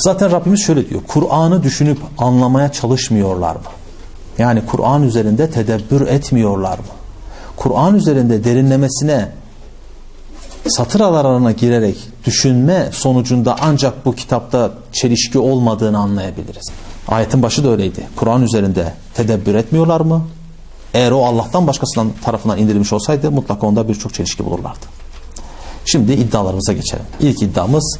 Zaten Rabbimiz şöyle diyor. Kur'an'ı düşünüp anlamaya çalışmıyorlar mı? Yani Kur'an üzerinde tedebbür etmiyorlar mı? Kur'an üzerinde derinlemesine satır aralarına girerek düşünme sonucunda ancak bu kitapta çelişki olmadığını anlayabiliriz. Ayetin başı da öyleydi. Kur'an üzerinde tedebbür etmiyorlar mı? Eğer o Allah'tan başkasının tarafından indirilmiş olsaydı mutlaka onda birçok çelişki bulurlardı. Şimdi iddialarımıza geçelim. İlk iddiamız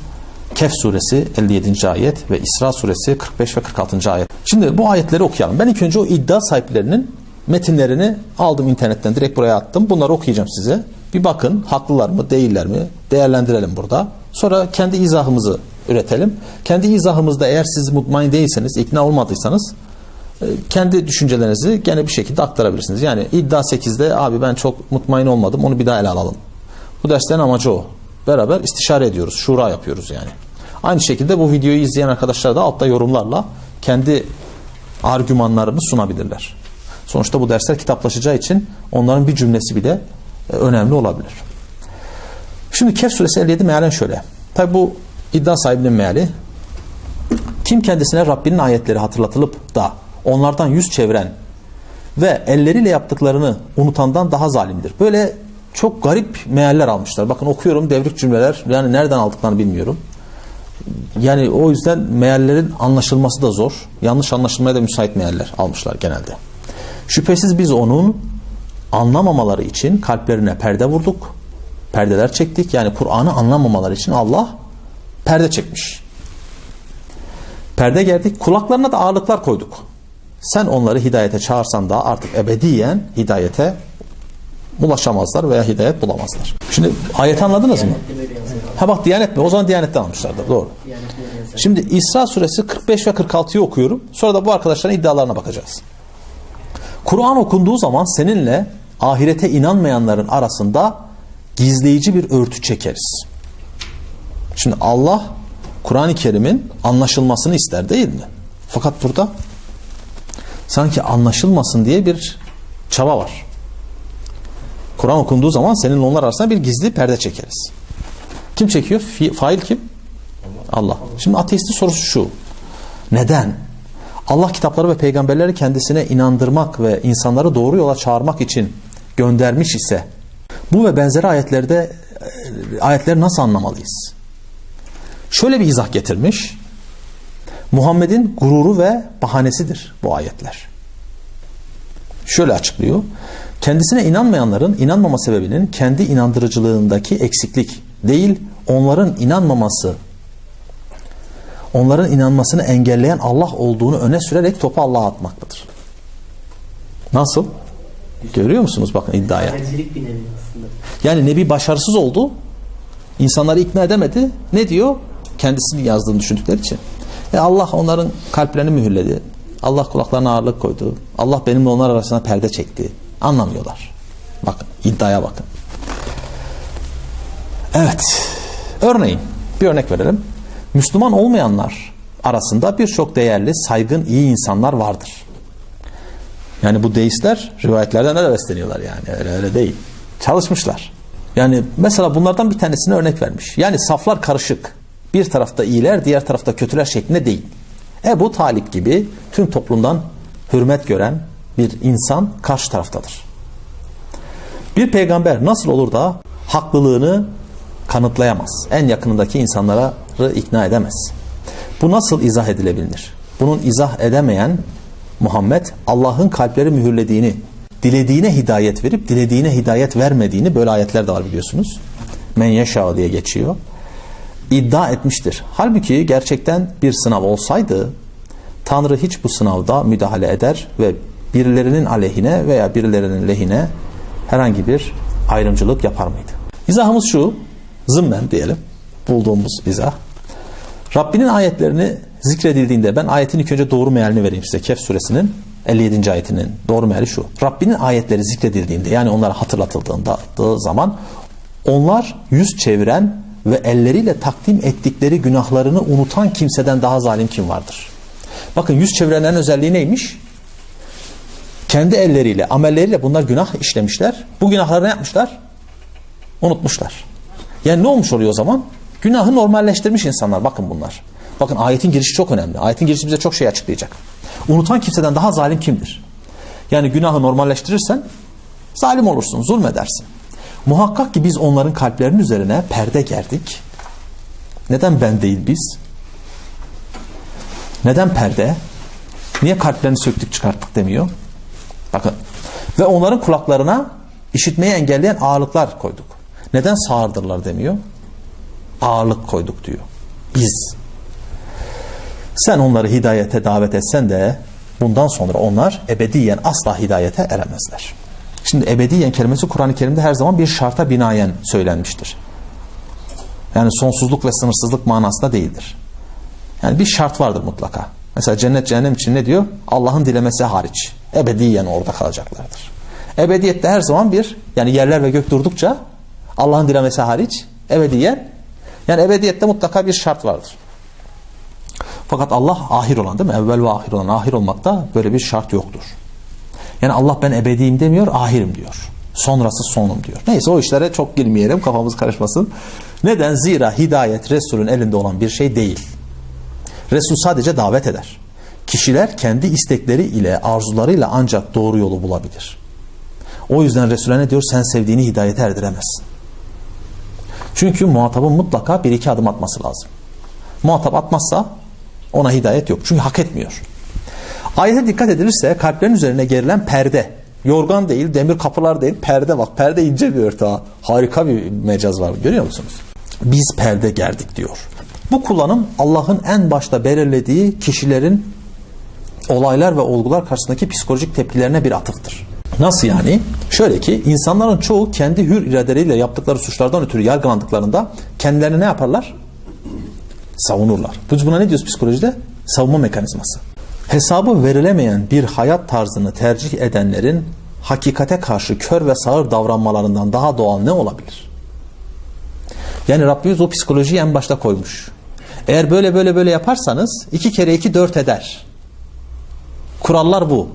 Kehf suresi 57. ayet ve İsra suresi 45 ve 46. ayet. Şimdi bu ayetleri okuyalım. Ben ilk önce o iddia sahiplerinin metinlerini aldım internetten direkt buraya attım. Bunları okuyacağım size. Bir bakın haklılar mı değiller mi değerlendirelim burada. Sonra kendi izahımızı üretelim. Kendi izahımızda eğer siz mutmain değilseniz, ikna olmadıysanız e, kendi düşüncelerinizi gene bir şekilde aktarabilirsiniz. Yani iddia 8'de abi ben çok mutmain olmadım onu bir daha ele alalım. Bu derslerin amacı o. Beraber istişare ediyoruz, şura yapıyoruz yani. Aynı şekilde bu videoyu izleyen arkadaşlar da altta yorumlarla kendi argümanlarını sunabilirler. Sonuçta bu dersler kitaplaşacağı için onların bir cümlesi bile e, önemli olabilir. Şimdi Kehf suresi 57 mealen şöyle. Tabi bu iddia sahibinin meali kim kendisine Rabbinin ayetleri hatırlatılıp da onlardan yüz çeviren ve elleriyle yaptıklarını unutandan daha zalimdir. Böyle çok garip mealler almışlar. Bakın okuyorum devrik cümleler. Yani nereden aldıklarını bilmiyorum. Yani o yüzden meallerin anlaşılması da zor. Yanlış anlaşılmaya da müsait mealler almışlar genelde. Şüphesiz biz onun anlamamaları için kalplerine perde vurduk. Perdeler çektik. Yani Kur'an'ı anlamamaları için Allah perde çekmiş. Perde gerdik. Kulaklarına da ağırlıklar koyduk. Sen onları hidayete çağırsan da artık ebediyen hidayete ulaşamazlar veya hidayet bulamazlar. Şimdi ayeti anladınız mı? Ha bak Diyanet mi? O zaman Diyanet'ten almışlardır. Doğru. Şimdi İsra suresi 45 ve 46'yı okuyorum. Sonra da bu arkadaşların iddialarına bakacağız. Kur'an okunduğu zaman seninle ahirete inanmayanların arasında gizleyici bir örtü çekeriz. Şimdi Allah Kur'an-ı Kerim'in anlaşılmasını ister değil mi? Fakat burada sanki anlaşılmasın diye bir çaba var. Kur'an okunduğu zaman senin onlar arasında bir gizli perde çekeriz. Kim çekiyor? Fi, fail kim? Allah. Şimdi ateistin sorusu şu. Neden? Allah kitapları ve peygamberleri kendisine inandırmak ve insanları doğru yola çağırmak için göndermiş ise bu ve benzeri ayetlerde e, ayetleri nasıl anlamalıyız? Şöyle bir izah getirmiş. Muhammed'in gururu ve bahanesidir bu ayetler. Şöyle açıklıyor. Kendisine inanmayanların inanmama sebebinin kendi inandırıcılığındaki eksiklik değil, onların inanmaması, onların inanmasını engelleyen Allah olduğunu öne sürerek topu Allah'a atmaktadır. Nasıl? Görüyor musunuz bakın iddiaya. Yani Nebi başarısız oldu. İnsanları ikna edemedi. Ne diyor? Kendisini yazdığını düşündükleri için. E Allah onların kalplerini mühürledi. Allah kulaklarına ağırlık koydu. Allah benimle onlar arasında perde çekti. Anlamıyorlar. Bakın iddiaya bakın. Evet. Örneğin bir örnek verelim. Müslüman olmayanlar arasında birçok değerli, saygın, iyi insanlar vardır. Yani bu deistler rivayetlerden öyle besleniyorlar yani. Öyle öyle değil. Çalışmışlar. Yani mesela bunlardan bir tanesine örnek vermiş. Yani saflar karışık. Bir tarafta iyiler, diğer tarafta kötüler şeklinde değil. Ebu Talip gibi tüm toplumdan hürmet gören bir insan karşı taraftadır. Bir peygamber nasıl olur da haklılığını kanıtlayamaz. En yakınındaki insanları ikna edemez. Bu nasıl izah edilebilir? Bunun izah edemeyen Muhammed Allah'ın kalpleri mühürlediğini, dilediğine hidayet verip dilediğine hidayet vermediğini böyle ayetler de var biliyorsunuz. Men yeşâ diye geçiyor. İddia etmiştir. Halbuki gerçekten bir sınav olsaydı Tanrı hiç bu sınavda müdahale eder ve birilerinin aleyhine veya birilerinin lehine herhangi bir ayrımcılık yapar mıydı? İzahımız şu, zımmen diyelim, bulduğumuz izah. Rabbinin ayetlerini zikredildiğinde ben ayetin ilk önce doğru mealini vereyim size. Kehf suresinin 57. ayetinin doğru meali şu. Rabbinin ayetleri zikredildiğinde yani onlara hatırlatıldığında zaman onlar yüz çeviren ve elleriyle takdim ettikleri günahlarını unutan kimseden daha zalim kim vardır? Bakın yüz çevirenlerin özelliği neymiş? Kendi elleriyle, amelleriyle bunlar günah işlemişler. Bu günahları ne yapmışlar? Unutmuşlar. Yani ne olmuş oluyor o zaman? Günahı normalleştirmiş insanlar. Bakın bunlar. Bakın ayetin girişi çok önemli. Ayetin girişi bize çok şey açıklayacak. Unutan kimseden daha zalim kimdir? Yani günahı normalleştirirsen zalim olursun, zulmedersin. Muhakkak ki biz onların kalplerinin üzerine perde gerdik. Neden ben değil biz? Neden perde? Niye kalplerini söktük çıkarttık demiyor? Bakın. Ve onların kulaklarına işitmeyi engelleyen ağırlıklar koyduk. Neden sağırdırlar demiyor? Ağırlık koyduk diyor. Biz. Sen onları hidayete davet etsen de bundan sonra onlar ebediyen asla hidayete eremezler. Şimdi ebediyen kelimesi Kur'an-ı Kerim'de her zaman bir şarta binaen söylenmiştir. Yani sonsuzluk ve sınırsızlık manasında değildir. Yani bir şart vardır mutlaka. Mesela cennet cehennem için ne diyor? Allah'ın dilemesi hariç. Ebediyen orada kalacaklardır. Ebediyette her zaman bir yani yerler ve gök durdukça Allah'ın dilemesi hariç ebediyen yani ebediyette mutlaka bir şart vardır. Fakat Allah ahir olan değil mi? Evvel ve ahir olan ahir olmakta böyle bir şart yoktur. Yani Allah ben ebediyim demiyor, ahirim diyor. Sonrası sonum diyor. Neyse o işlere çok girmeyelim, kafamız karışmasın. Neden? Zira hidayet Resulün elinde olan bir şey değil. Resul sadece davet eder. Kişiler kendi istekleri ile, arzularıyla ancak doğru yolu bulabilir. O yüzden Resul'e ne diyor? Sen sevdiğini hidayete erdiremezsin. Çünkü muhatabın mutlaka bir iki adım atması lazım. Muhatap atmazsa ona hidayet yok. Çünkü hak etmiyor. Ayete dikkat edilirse kalplerin üzerine gerilen perde. Yorgan değil, demir kapılar değil, perde bak. Perde ince bir örtü ha. Harika bir mecaz var. Görüyor musunuz? Biz perde gerdik diyor. Bu kullanım Allah'ın en başta belirlediği kişilerin olaylar ve olgular karşısındaki psikolojik tepkilerine bir atıftır. Nasıl yani? Şöyle ki insanların çoğu kendi hür iradeleriyle yaptıkları suçlardan ötürü yargılandıklarında kendilerini ne yaparlar? Savunurlar. Biz buna ne diyoruz psikolojide? Savunma mekanizması. Hesabı verilemeyen bir hayat tarzını tercih edenlerin hakikate karşı kör ve sağır davranmalarından daha doğal ne olabilir? Yani Rabbimiz o psikolojiyi en başta koymuş. Eğer böyle böyle böyle yaparsanız iki kere iki dört eder. Kurallar bu.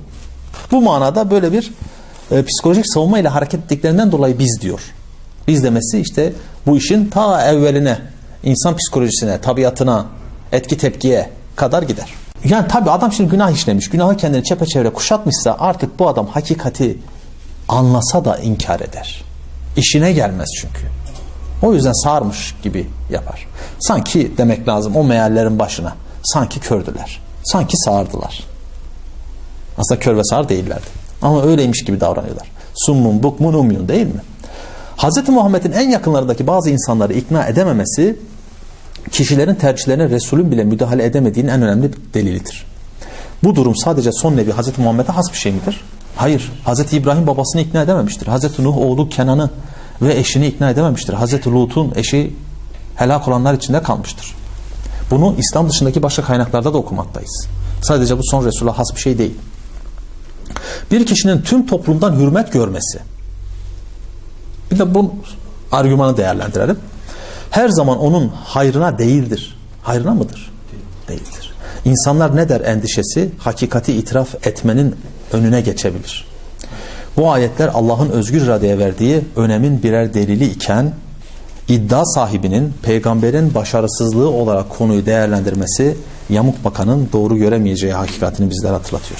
Bu manada böyle bir e, psikolojik savunma ile hareket ettiklerinden dolayı biz diyor. Biz demesi işte bu işin ta evveline, insan psikolojisine, tabiatına, etki tepkiye kadar gider. Yani tabi adam şimdi günah işlemiş, günahı kendini çepeçevre kuşatmışsa artık bu adam hakikati anlasa da inkar eder. İşine gelmez çünkü. O yüzden sağırmış gibi yapar. Sanki demek lazım o meallerin başına. Sanki kördüler. Sanki sağırdılar. Aslında kör ve sağır değillerdi. Ama öyleymiş gibi davranıyorlar. Summun, bukmun, umyun değil mi? Hz. Muhammed'in en yakınlarındaki bazı insanları ikna edememesi kişilerin tercihlerine Resulün bile müdahale edemediğinin en önemli delilidir. Bu durum sadece son nebi Hz. Muhammed'e has bir şey midir? Hayır. Hz. İbrahim babasını ikna edememiştir. Hz. Nuh oğlu Kenan'ı ve eşini ikna edememiştir. Hz. Lut'un eşi helak olanlar içinde kalmıştır. Bunu İslam dışındaki başka kaynaklarda da okumaktayız. Sadece bu son Resul'a has bir şey değil. Bir kişinin tüm toplumdan hürmet görmesi. Bir de bu argümanı değerlendirelim. Her zaman onun hayrına değildir. Hayrına mıdır? Değildir. İnsanlar ne der endişesi hakikati itiraf etmenin önüne geçebilir. Bu ayetler Allah'ın özgür iradeye verdiği önemin birer delili iken iddia sahibinin peygamberin başarısızlığı olarak konuyu değerlendirmesi yamuk bakanın doğru göremeyeceği hakikatini bizlere hatırlatıyor.